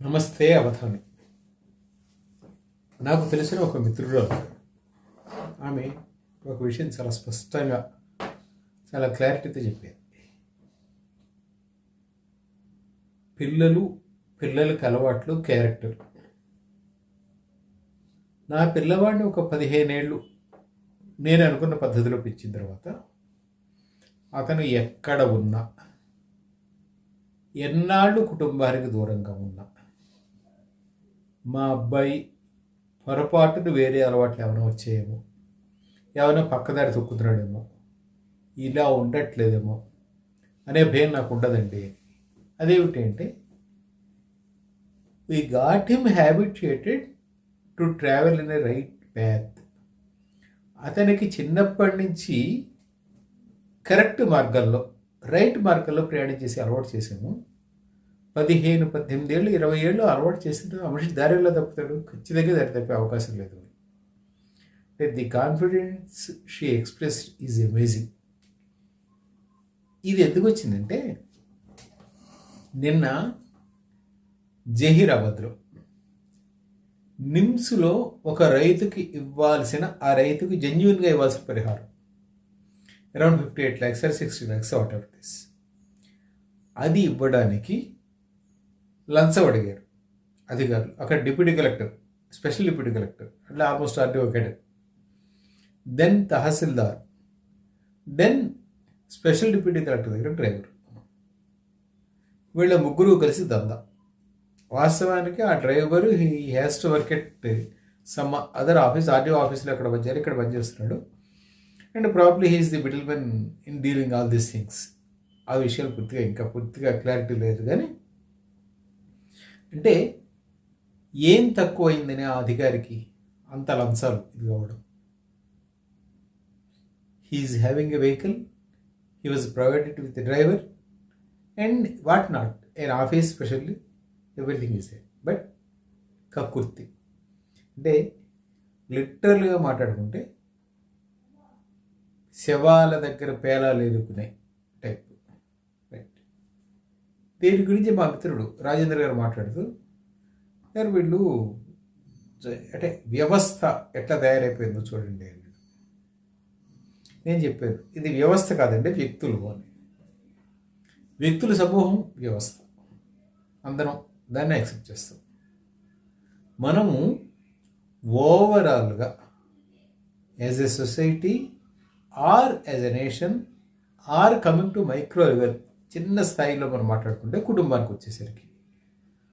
నమస్తే అవధాని. నాకు తెలిసిన ఒక మిత్రురాలు ఆమె ఒక విషయం చాలా స్పష్టంగా చాలా క్లారిటీతో చెప్పేది. పిల్లలు పిల్లలకి అలవాట్లు క్యారెక్టర్ నా పిల్లవాడిని ఒక పదిహేనేళ్ళు నేను అనుకున్న పద్ధతిలో పెంచిన తర్వాత అతను ఎక్కడ ఉన్నా ఎన్నాళ్ళు కుటుంబానికి దూరంగా ఉన్నా మా అబ్బాయి పొరపాటును వేరే అలవాట్లు ఏమైనా వచ్చాయేమో. ఏమైనా పక్కదారి తొక్కుతున్నాడేమో. ఇలా ఉండట్లేదేమో అనే భయం నాకు ఉండదండి. అదేమిటి అంటే we got him habituated to travel in a right path అతనికి చిన్నప్పటి నుంచి కరెక్ట్ మార్గంలో రైట్ మార్గంలో ప్రయాణం చేసి అలవాటు చేసాము పదిహేను పద్దెనిమిది ఏళ్ళు ఇరవై ఏళ్ళు అలవాటు చేసిన ఆ మనిషి దారిలో తప్పుతాడు. ఖచ్చితంగా దారి తప్పే అవకాశం లేదు. అంటే the confidence she express is amazing. ఇది ఎందుకు వచ్చిందంటే నిన్న జహీరాబాద్లో నిమ్స్లో ఒక రైతుకి ఇవ్వాల్సిన ఆ రైతుకి జెన్యున్గా ఇవ్వాల్సిన పరిహారం. Around fifty eight lakhs or sixty lakhs whatever this అది ఇవ్వడానికి లంచం అడిగారు. అధికారులు అక్కడ deputy collector special deputy collector అట్లా almost RTO cadre then tahsildar then special deputy collector దగ్గర డ్రైవర్. వీళ్ళ ముగ్గురు కలిసి దందా. వాస్తవానికి ఆ driver he has to work at some other office RTO ఆఫీస్లో ఎక్కడ పనిచేయాలి ఇక్కడ పనిచేస్తున్నాడు and probably he's the middlemen in dealing all these things. ఆ విషయాలు పూర్తిగా ఇంకా పూర్తిగా క్లారిటీ లేదు కానీ అంటే ఏం తక్కువైందని ఆ అధికారికి అంత లంచాలు ఇది కావడం he's having a vehicle he was provided with driver and what not an office specially everything is but కక్కుర్తి అంటే లిటరల్గా మాట్లాడుకుంటే శవాల దగ్గర పేలాలు ఎదుకునే దీని గురించి మా మిత్రుడు రాజేంద్ర గారు మాట్లాడుతూ సార్ వీళ్ళు అంటే వ్యవస్థ ఎట్లా తయారైపోయిందో చూడండి అని. నేను చెప్పాను ఇది వ్యవస్థ కాదండి వ్యక్తులు అని. వ్యక్తుల సమూహం వ్యవస్థ. అందరం దాన్ని యాక్సెప్ట్ చేస్తాం. మనము ఓవరాల్గా as a society or as a nation are coming to micro level చిన్న స్థాయిలో మనం మాట్లాడుకుంటే కుటుంబానికి వచ్చేసరికి